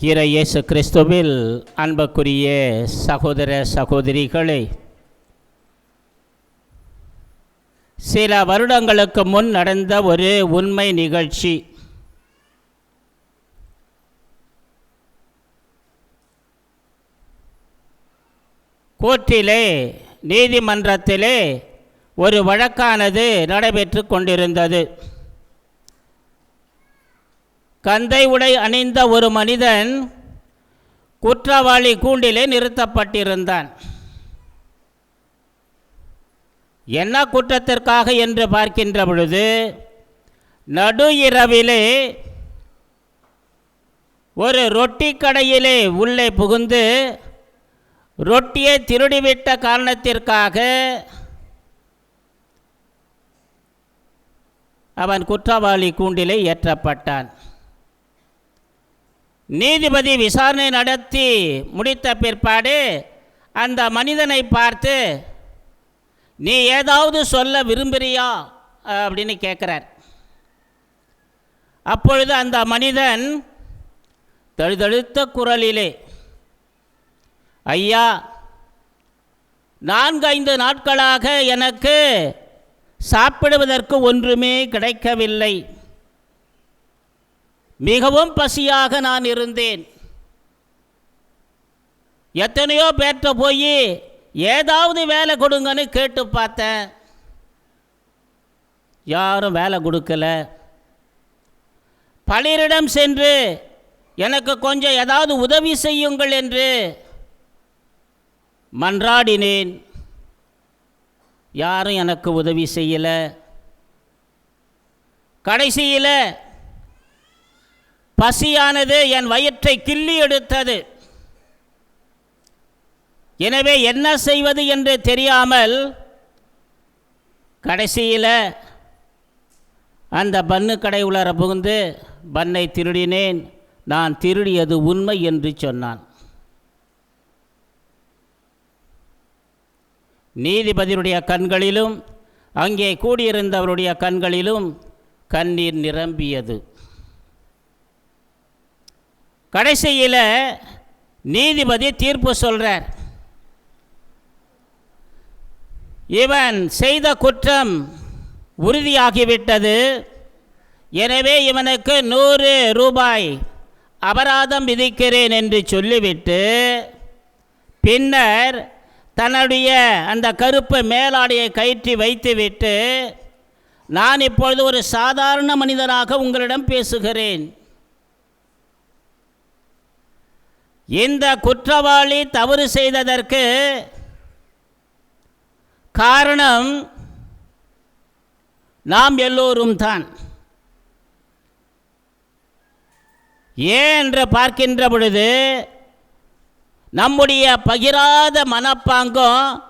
இறை இயேசு கிறிஸ்துவில் அன்புக்குரிய சகோதர சகோதரிகளே சில வருடங்களுக்கு முன் நடந்த ஒரு உண்மை நிகழ்ச்சி. கோர்ட்டிலே நீதிமன்றத்திலே ஒரு வழக்கானது நடைபெற்று கொண்டிருந்தது. கந்தை உடை அணிந்த ஒரு மனிதன் குற்றவாளி கூண்டிலே நிறுத்தப்பட்டிருந்தான். என்ன குற்றத்திற்காக என்று பார்க்கின்ற பொழுது நடு இரவிலே ஒரு ரொட்டி கடையிலே உள்ளே புகுந்து ரொட்டியை திருடிவிட்ட காரணத்திற்காக அவன் குற்றவாளி கூண்டிலே ஏற்றப்பட்டான். நீதிபதி விசாரணை நடத்தி முடித்த பிற்பாடு அந்த மனிதனை பார்த்து நீ ஏதாவது சொல்ல விரும்புகிறியா அப்படின்னு கேட்குறார். அப்பொழுது அந்த மனிதன் தழுதழுத்த குரலிலே ஐயா நான்கு ஐந்து நாட்களாக எனக்கு சாப்பிடுவதற்கு ஒன்றுமே கிடைக்கவில்லை. மிகவும் பசியாக நான் இருந்தேன். எத்தனையோ பேர்கிட்ட போய் ஏதாவது வேலை கொடுங்கன்னு கேட்டு பார்த்தேன். யாரும் வேலை கொடுக்கல. பலரிடம் சென்று எனக்கு கொஞ்சம் ஏதாவது உதவி செய்யுங்கள் என்று மன்றாடினேன். யாரும் எனக்கு உதவி செய்யலை. கடைசியில் பசியானது என் வயிற்றை கிள்ளி எடுத்தது. எனவே என்ன செய்வது என்று தெரியாமல் கடைசியில் அந்த பன்னு கடை உள்ளர புகுந்து பன்னை திருடினேன். நான் திருடியது உண்மை என்று சொன்னான். நீதிபதியுடைய கண்களிலும் அங்கே கூடியிருந்தவருடைய கண்களிலும் கண்ணீர் நிரம்பியது. கடைசியில் நீதிபதி தீர்ப்பு சொல்கிறார் இவன் செய்த குற்றம் உறுதியாகிவிட்டது. எனவே இவனுக்கு நூறு ரூபாய் அபராதம் விதிக்கிறேன் என்று சொல்லிவிட்டு பின்னர் தன்னுடைய அந்த கருப்பு மேலாடையை கயிற்றி வைத்துவிட்டு நான் இப்பொழுது ஒரு சாதாரண மனிதனாக உங்களிடம் பேசுகிறேன். இந்த குற்றவாளி தவறு செய்ததற்கு காரணம் நாம் எல்லோரும் தான். ஏன் என்று பார்க்கின்ற பொழுது நம்முடைய பகிராத மனப்பாங்கும்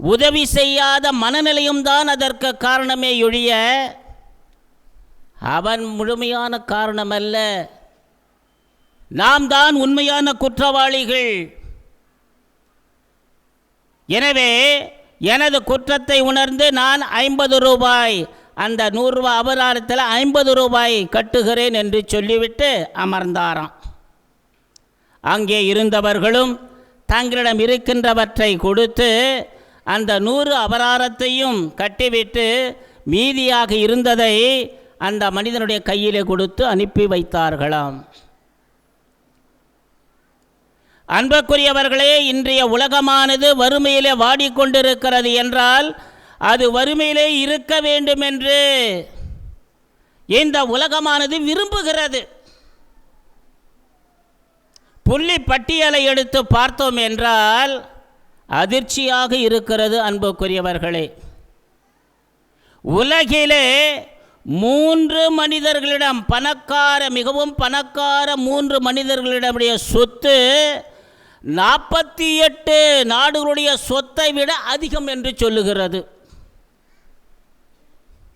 உதவி செய்யாத மனநிலையும் தான் அதற்கு காரணமே ஒழிய அவன் முழுமையான காரணமல்ல. நாம் தான் உண்மையான குற்றவாளிகள். எனவே எனது குற்றத்தை உணர்ந்து நான் ஐம்பது ரூபாய் அந்த நூறுரூவா அபராதத்தில் ஐம்பது ரூபாய் கட்டுகிறேன் என்று சொல்லிவிட்டு அமர்ந்தாராம். அங்கே இருந்தவர்களும் தங்களிடம் இருக்கின்றவற்றை கொடுத்து அந்த நூறு அபராரத்தையும் கட்டிவிட்டு மீதியாக இருந்ததை அந்த மனிதனுடைய கையிலே கொடுத்து அனுப்பி வைத்தார்களாம். அன்புக்குரியவர்களே இன்றைய உலகமானது வறுமையிலே வாடிக்கொண்டிருக்கிறது என்றால் அது வறுமையிலே இருக்க வேண்டும் என்று இந்த உலகமானது விரும்புகிறது. புள்ளி பட்டியலை எடுத்து பார்த்தோம் என்றால் அதிர்ச்சியாக இருக்கிறது அன்புக்குரியவர்களே. உலகிலே மூன்று மனிதர்களிடம் பணக்கார மிகவும் பணக்கார மூன்று மனிதர்களிடமுடைய சொத்து நாற்பத்தி எட்டு நாடுகளுடைய சொத்தை விட அதிகம் என்று சொல்லுகிறது.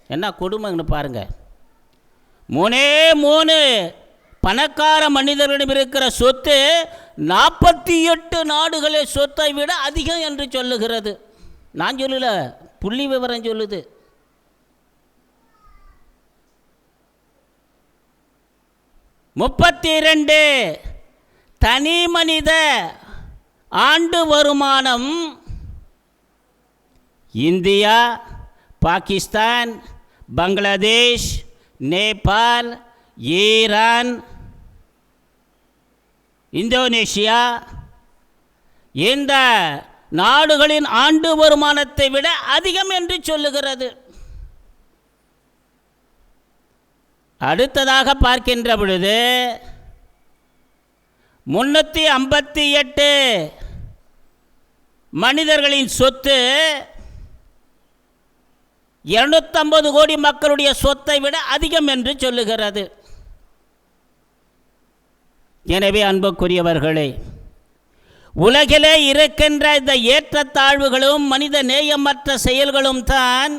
என்ன கொடுமைன்னு பாருங்க. மூணே மூணு பணக்கார மனிதர்களிடம் இருக்கிற சொத்து நாற்பத்தி எட்டு நாடுகளில் சொத்தை விட அதிகம் என்று சொல்லுகிறது. நான் சொல்லல புள்ளி விவரம் சொல்லுது. முப்பத்தி ரெண்டு தனி மனித ஆண்டு வருமானம் India Pakistan Bangladesh Nepal Iran Indonesia. இந்த நாடுகளின் ஆண்டு வருமானத்தை விட அதிகம் என்று சொல்லுகிறது. அடுத்ததாக பார்க்கின்ற பொழுது முன்னூற்றி ஐம்பத்தி எட்டு. மனிதர்களின் சொத்து இருநூத்தம்பது கோடி மக்களுடைய சொத்தை விட அதிகம் என்று சொல்லுகிறது. எனவே அன்புக்குரியவர்களே உலகிலே இருக்கின்ற இந்த ஏற்றத்தாழ்வுகளும் மனித நேயமற்ற செயல்களும் தான்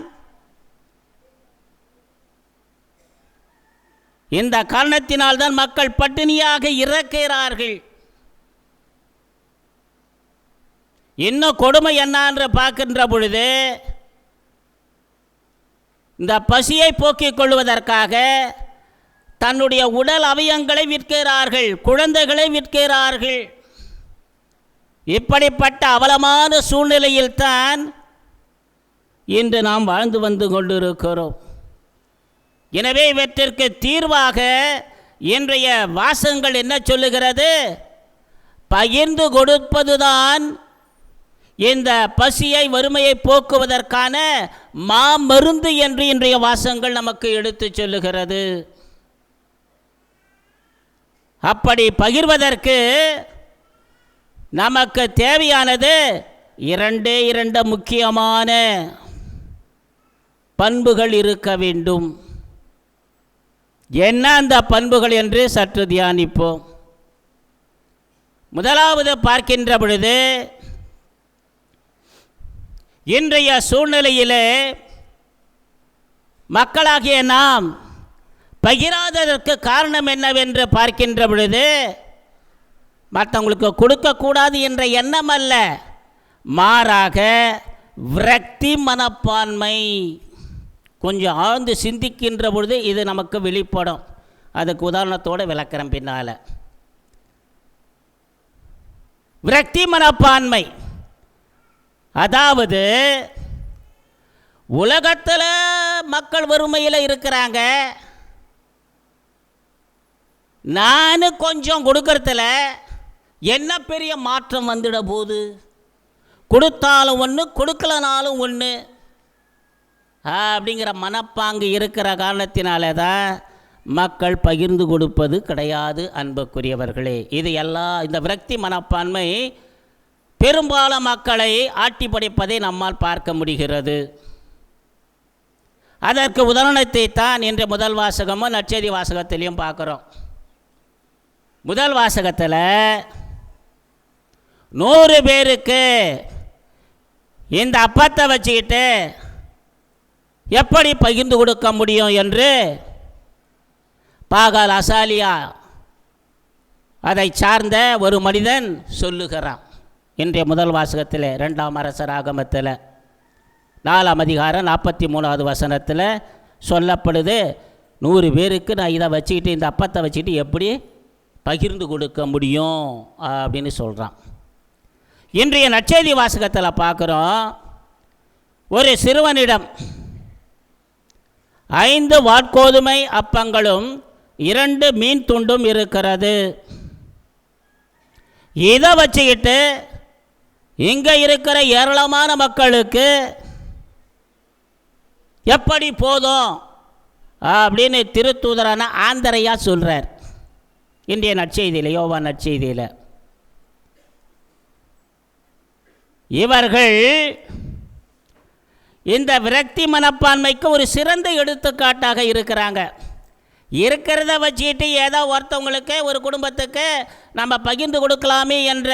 இந்த காரணத்தினால்தான் மக்கள் பட்டினியாக இறக்கிறார்கள். இன்னும் கொடுமை என்ன என்று பார்க்கின்ற பொழுது இந்த பசியை போக்கிக் கொள்வதற்காக தன்னுடைய உடல் அவயங்களை விற்கிறார்கள் குழந்தைகளை விற்கிறார்கள். இப்படிப்பட்ட அவலமான சூழ்நிலையில்தான் இன்று நாம் வாழ்ந்து வந்து கொண்டிருக்கிறோம். எனவே இவற்றிற்கு தீர்வாக இன்றைய வாசகங்கள் என்ன சொல்லுகிறது? பகிர்ந்து கொடுப்பதுதான் இந்த பசியை வறுமையை போக்குவதற்கான மாமருந்து என்று இன்றைய வாசகங்கள் நமக்கு எடுத்து சொல்லுகிறது. அப்படி பகிர்வதற்கு நமக்கு தேவையானது இரண்டே இரண்டு முக்கியமான பண்புகள் இருக்க வேண்டும். என்ன அந்த பண்புகள் என்று சற்று தியானிப்போம். முதலாவது பார்க்கின்ற பொழுது இன்றைய சூழ்நிலையிலே மக்களாகிய நாம் பகிராததற்கு காரணம் என்னவென்று பார்க்கின்ற பொழுது மற்றவங்களுக்கு கொடுக்கக்கூடாது என்ற எண்ணம் அல்ல மாறாக விரக்தி மனப்பான்மை. கொஞ்சம் ஆழ்ந்து சிந்திக்கின்ற பொழுது இது நமக்கு வெளிப்படும். அதுக்கு உதாரணத்தோடு விளக்கிறேன் பின்னால். விரக்தி மனப்பான்மை. அதாவது உலகத்தில் மக்கள் வறுமையில் இருக்கிறாங்க. நான் கொஞ்சம் கொடுக்கறதில் என்ன பெரிய மாற்றம் வந்துட போகுது? கொடுத்தாலும் ஒன்று கொடுக்கலனாலும் ஒன்று அப்படிங்கிற மனப்பாங்கு இருக்கிற காரணத்தினால தான் மக்கள் பகிர்ந்து கொடுப்பது கிடையாது அன்புக்குரியவர்களே. இது எல்லா இந்த விரக்தி மனப்பான்மை பெரும்பாலும் மக்களை ஆட்டி படைப்பதை நம்மால் பார்க்க முடிகிறது. அதற்கு உதாரணத்தை தான் இன்று முதல் வாசகமும் நற்செய்தி வாசகத்திலையும் பார்க்குறோம். முதல் வாசகத்தில் நூறு பேருக்கு இந்த அப்பத்தை வச்சுக்கிட்டு எப்படி பகிர்ந்து கொடுக்க முடியும் என்று பாகால் அசாலியா அதை சார்ந்த ஒரு மனிதன் சொல்லுகிறான். இன்றைய முதல் வாசகத்தில் ரெண்டாம் அரசர் ஆகமத்தில். நாலாம் அதிகாரம் நாற்பத்தி மூணாவது வசனத்தில் சொல்லப்படுது நூறு பேருக்கு நான் இதை வச்சுக்கிட்டு இந்த அப்பத்தை வச்சுக்கிட்டு எப்படி பகிர்ந்து கொடுக்க முடியும் அப்படின்னு சொல்கிறான் இன்றைய நச்செய்தி வாசகத்தில் பார்க்குறோம் ஒரு சிறுவனிடம் ஐந்து வாட்கோதுமை அப்பங்களும் இரண்டு மீன் துண்டும் இருக்கிறது. இதை வச்சுக்கிட்டு இங்கே இருக்கிற ஏராளமான மக்களுக்கு எப்படி போதும் அப்படின்னு திருத்தூதரான ஆந்தரையா சொல்கிறார் இன்றைய நற்செய்தியில் யோவா நற்செய்தியில். இவர்கள் இந்த விரக்தி மனப்பான்மைக்கு ஒரு சிறந்த எடுத்துக்காட்டாக இருக்கிறாங்க. இருக்கிறத வச்சுக்கிட்டு ஏதோ ஒருத்தவங்களுக்கு ஒரு குடும்பத்துக்கு நம்ம பகிர்ந்து கொடுக்கலாமே என்ற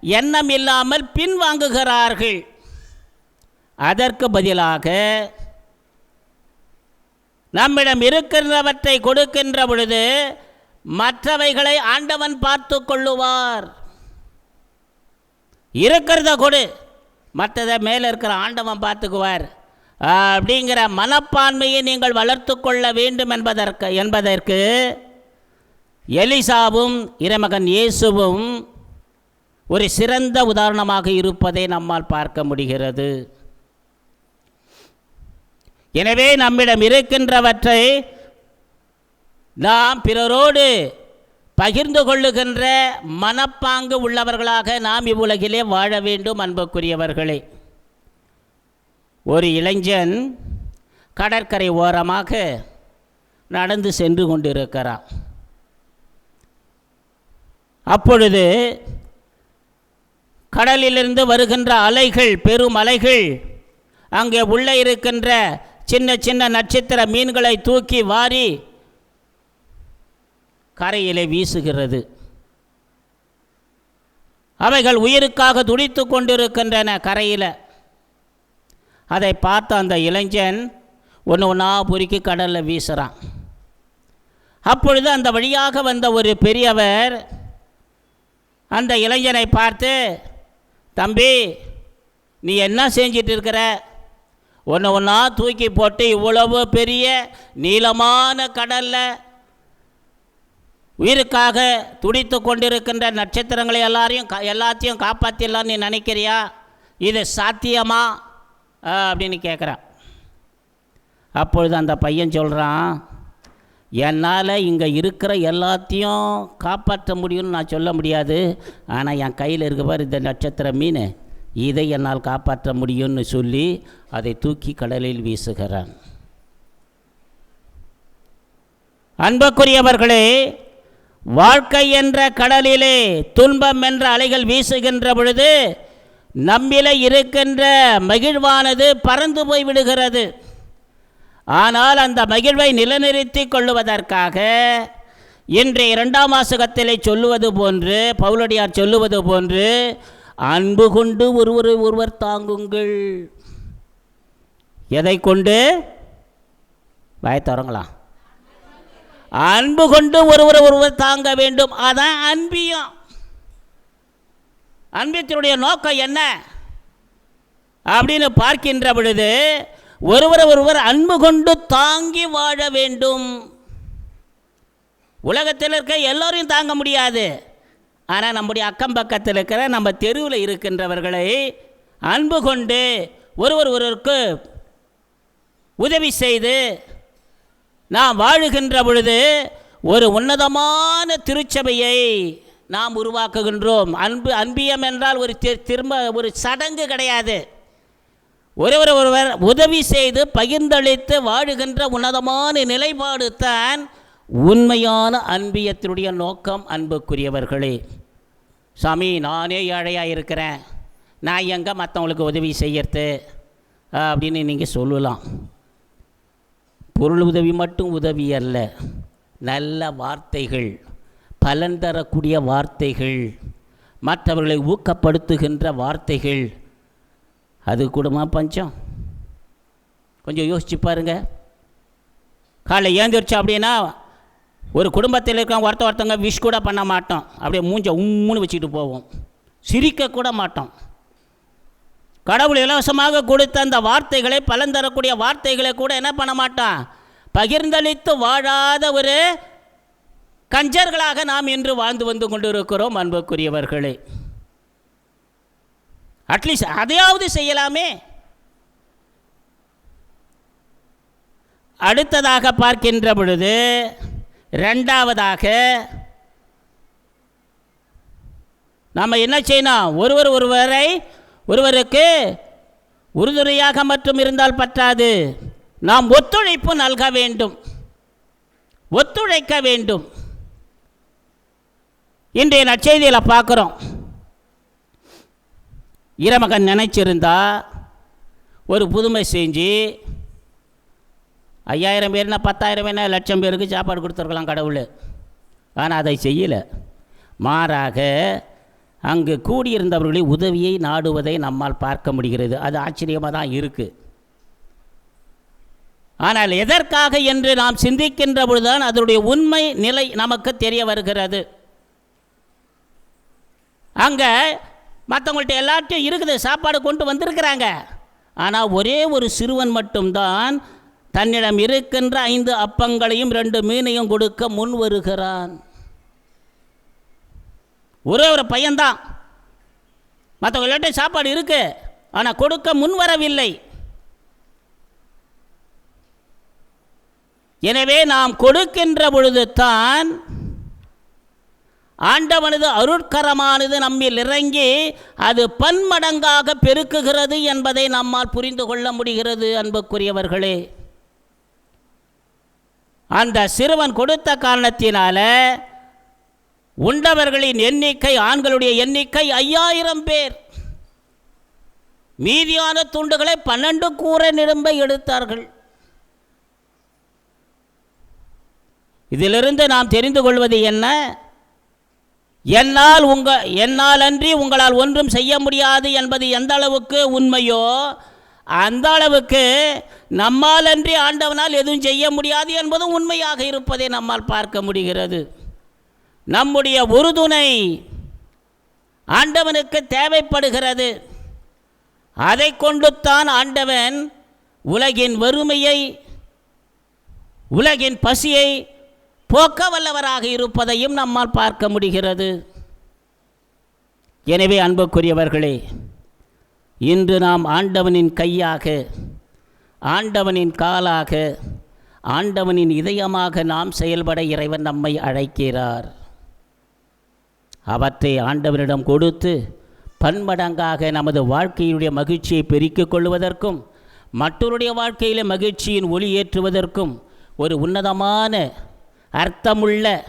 எண்ணம் இல்லாமல் பின்வாங்குகிறார்கள். அதற்கு பதிலாக நம்மிடம் இருக்கின்றவற்றை கொடுக்கின்ற பொழுது மற்றவைகளை ஆண்டவன் பார்த்து கொள்ளுவார். இருக்கிறத கொடு. மற்றதை மேலே இருக்கிற ஆண்டவன் பார்த்துக்குவார். அப்படிங்கிற மனப்பான்மையை நீங்கள் வளர்த்து கொள்ள வேண்டும் என்பதற்கு என்பதற்கு எலிசாவும் இறைமகன் இயேசுவும் ஒரு சிறந்த உதாரணமாக இருப்பதை நம்மால் பார்க்க முடிகிறது. எனவே நம்மிடம் இருக்கின்றவற்றை நாம் பிறரோடு பகிர்ந்து கொள்ளுகின்ற மனப்பாங்கு உள்ளவர்களாக நாம் இவ்வுலகிலே வாழ வேண்டும் அன்புக்குரியவர்களே. ஒரு இளைஞன் கடற்கரை ஓரமாக நடந்து சென்று கொண்டிருக்கிறான். அப்பொழுது கடலிலிருந்து வருகின்ற அலைகள் பெரும் அலைகள் அங்கே உள்ளே இருக்கின்ற சின்ன சின்ன நட்சத்திர மீன்களை தூக்கி வாரி கரையிலே வீசுகிறது. அவைகள் உயிருக்காக துடித்து கொண்டிருக்கின்றன கரையில். அதை பார்த்த அந்த இளைஞன் ஒன்று ஒன்றா பொறுக்கி கடலில் வீசுகிறான் அப்பொழுது அந்த வழியாக வந்த ஒரு பெரியவர் அந்த இளைஞனை பார்த்து தம்பி நீ என்ன செஞ்சிட்டு இருக்கிற ஒன்று ஒன்றா தூக்கி போட்டு இவ்வளவு பெரிய நீளமான கடலில் உயிருக்காக துடித்து கொண்டிருக்கின்ற நட்சத்திரங்களை எல்லாரையும் கா எல்லாத்தையும் காப்பாற்றிடலாம் நீ நினைக்கிறியா? இது சாத்தியமா? அப்படின்னு கேட்குறான் அப்பொழுது அந்த பையன் சொல்கிறான் என்னால் இங்கே இருக்கிற எல்லாத்தையும் காப்பாற்ற முடியும்னு நான் சொல்ல முடியாது. ஆனால் என் கையில் இருக்க பாரு இந்த நட்சத்திர மீன். இதை என்னால் காப்பாற்ற முடியும்னு சொல்லி அதை தூக்கி கடலில் வீசுகிறான். அன்புக்குரியவர்களே வாழ்க்கை என்ற கடலிலே துன்பம் என்ற அலைகள் வீசுகின்ற பொழுது நம்மிலே இருக்கின்ற மகிழ்வானது பறந்து போய் விடுகிறது. ஆனால் அந்த மகிழ்வை நிலைநிறுத்தி கொள்ளுவதற்காக இன்றைய இரண்டாம் வாசகத்திலே சொல்லுவது போன்று பவுலடியார் சொல்லுவது போன்று அன்பு கொண்டு ஒருவரை ஒருவர் தாங்குங்கள். எதை கொண்டு? வாய் அன்பு கொண்டு ஒருவர் ஒருவர் தாங்க வேண்டும். அதான் அன்பியம். அன்பியத்தினுடைய நோக்கம் என்ன? அப்படின்னு பார்க்கின்ற பொழுது ஒருவர் ஒருவர் அன்பு கொண்டு தாங்கி வாழ வேண்டும். உலகத்தில் இருக்க எல்லோரையும் தாங்க முடியாது. ஆனால் நம்முடைய அக்கம் பக்கத்தில் இருக்கிற நம்ம தெருவில் இருக்கின்றவர்களை அன்பு கொண்டு ஒருவர் ஒருவருக்கு உதவி செய்து நாம் வாழுகின்ற பொழுது ஒரு உன்னதமான திருச்சபையை நாம் உருவாக்குகின்றோம். அன்பு அன்பியம் என்றால் ஒரு திரும்ப ஒரு சடங்கு கிடையாது. ஒருவர் ஒருவர் உதவி செய்து பகிர்ந்தளித்து வாழுகின்ற உன்னதமான நிலைப்பாடு தான் உண்மையான அன்பியத்தினுடைய நோக்கம் அன்புக்குரியவர்களே. சாமி நானே ஏழையாக இருக்கிறேன் நான் எங்கே மற்றவங்களுக்கு உதவி செய்யறது? அப்படின்னு நீங்கள் சொல்லலாம். பொருள் உதவி மட்டும் உதவி அல்ல. நல்ல வார்த்தைகள் பலன் தரக்கூடிய வார்த்தைகள் மற்றவர்களை ஊக்கப்படுத்துகின்ற வார்த்தைகள். அது கூடமா பஞ்சம்? கொஞ்சம் யோசிச்சு பாருங்க. காலை ஏந்திரிச்சோம் அப்படின்னா ஒரு குடும்பத்தில் இருக்க ஒருத்த ஒருத்தவங்க விஷ் கூட பண்ண மாட்டோம். அப்படியே மூஞ்ச உம்முன்னு வச்சுக்கிட்டு போவோம். சிரிக்க கூட மாட்டோம். கடவுள் இலவசமாக கொடுத்த அந்த வார்த்தைகளை பலன் தரக்கூடிய வார்த்தைகளை கூட என்ன பண்ண மாட்டான்? பகிர்ந்தளித்து வாழாத ஒரு கஞ்சர்களாக நாம் இன்று வாழ்ந்து வந்து கொண்டிருக்கிறோம் அன்புக்குரியவர்களே. அட்லீஸ்ட் அதையாவது செய்யலாமே. அடுத்ததாக பார்க்கின்ற பொழுது ரெண்டாவதாக நம்ம என்ன செய்யணும்? ஒருவர் ஒருவரை ஒருவருக்கு உறுதுணையாக மட்டும் இருந்தால் பற்றாது. நாம் ஒத்துழைப்பு நல்க வேண்டும். ஒத்துழைக்க வேண்டும். இன்றைய நற்செய்தியில் பார்க்குறோம். இறைமகன் நினைச்சிருந்தா ஒரு புதுமை செஞ்சு ஐயாயிரம் பேர்னா பத்தாயிரம் பேர்னா லட்சம் பேருக்கு சாப்பாடு கொடுத்துருக்கலாம் கடவுள். ஆனால் அதை செய்யலை. மாறாக அங்கு கூடியிருந்தவர்களை உதவியை நாடுவதை நம்மால் பார்க்க முடிகிறது. அது ஆச்சரியமாக தான் இருக்குது ஆனால் எதற்காக என்று நாம் சிந்திக்கின்ற பொழுதுதான் அதனுடைய உண்மை நிலை நமக்கு தெரிய வருகிறது. அங்கே மற்றவங்கள்ட்ட எல்லாத்தையும் இருக்குது சாப்பாடு கொண்டு வந்திருக்கிறாங்க. ஆனால் ஒரே ஒரு சிறுவன் மட்டும்தான் தன்னிடம் இருக்கின்ற ஐந்து அப்பங்களையும் ரெண்டு மீனையும் கொடுக்க முன் வருகிறான் ஒரே ஒரு பையன்தான். மற்றவங்கள்ட்ட சாப்பாடு இருக்கு ஆனால் கொடுக்க முன் வரவில்லை எனவே நாம் கொடுக்கின்ற பொழுது தான் ஆண்டவனது அருட்கரமானது நம்மில் இறங்கி அது பன்மடங்காக பெருக்குகிறது என்பதை நம்மால் புரிந்து கொள்ள முடிகிறது அன்புக்குரியவர்களே. அந்த சிறுவன் கொடுத்த காரணத்தினால உண்டவர்களின் எண்ணிக்கை ஆண்களுடைய எண்ணிக்கை ஐயாயிரம் பேர். மீதியான துண்டுகளை பன்னெண்டு கூரை நிரம்ப எடுத்தார்கள். இதிலிருந்து நாம் தெரிந்து கொள்வது என்ன? என்னால் உங்க என்னால் அன்றி உங்களால் ஒன்றும் செய்ய முடியாது என்பது எந்த அளவுக்கு உண்மையோ அந்த அளவுக்கு நம்மால் அன்றி ஆண்டவனால் எதுவும் செய்ய முடியாது என்பதும் உண்மையாக இருப்பதை நம்மால் பார்க்க முடிகிறது. நம்முடைய உறுதுணை ஆண்டவனுக்கு தேவைப்படுகிறது. அதை கொண்டுத்தான் ஆண்டவன் உலகின் வறுமையை உலகின் பசியை போக்க வல்லவராக இருப்பதையும் நம்மால் பார்க்க முடிகிறது. எனவே அன்புக்குரியவர்களே இன்று நாம் ஆண்டவனின் கையாக ஆண்டவனின் காலாக ஆண்டவனின் இதயமாக நாம் செயல்பட இறைவன் நம்மை அழைக்கிறார். அவற்றை ஆண்டவனிடம் கொடுத்து பன்மடங்காக நமது வாழ்க்கையுடைய மகிழ்ச்சியை பெருக்கிக் கொள்வதற்கும் மற்றவருடைய வாழ்க்கையில் மகிழ்ச்சியின் ஒளி ஏற்றுவதற்கும் ஒரு உன்னதமான அர்த்தமுள்ள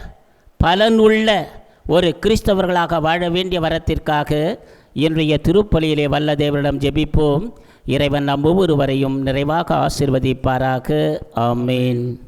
பலனுள்ள ஒரு கிறிஸ்தவர்களாக வாழ வேண்டிய வரத்திற்காக இன்றைய திருப்பலியிலே வல்ல தேவரிடம் ஜெபிப்போம். இறைவன் நம் ஒவ்வொருவரையும் நிறைவாக ஆசிர்வதிப்பாராக. ஆமேன்.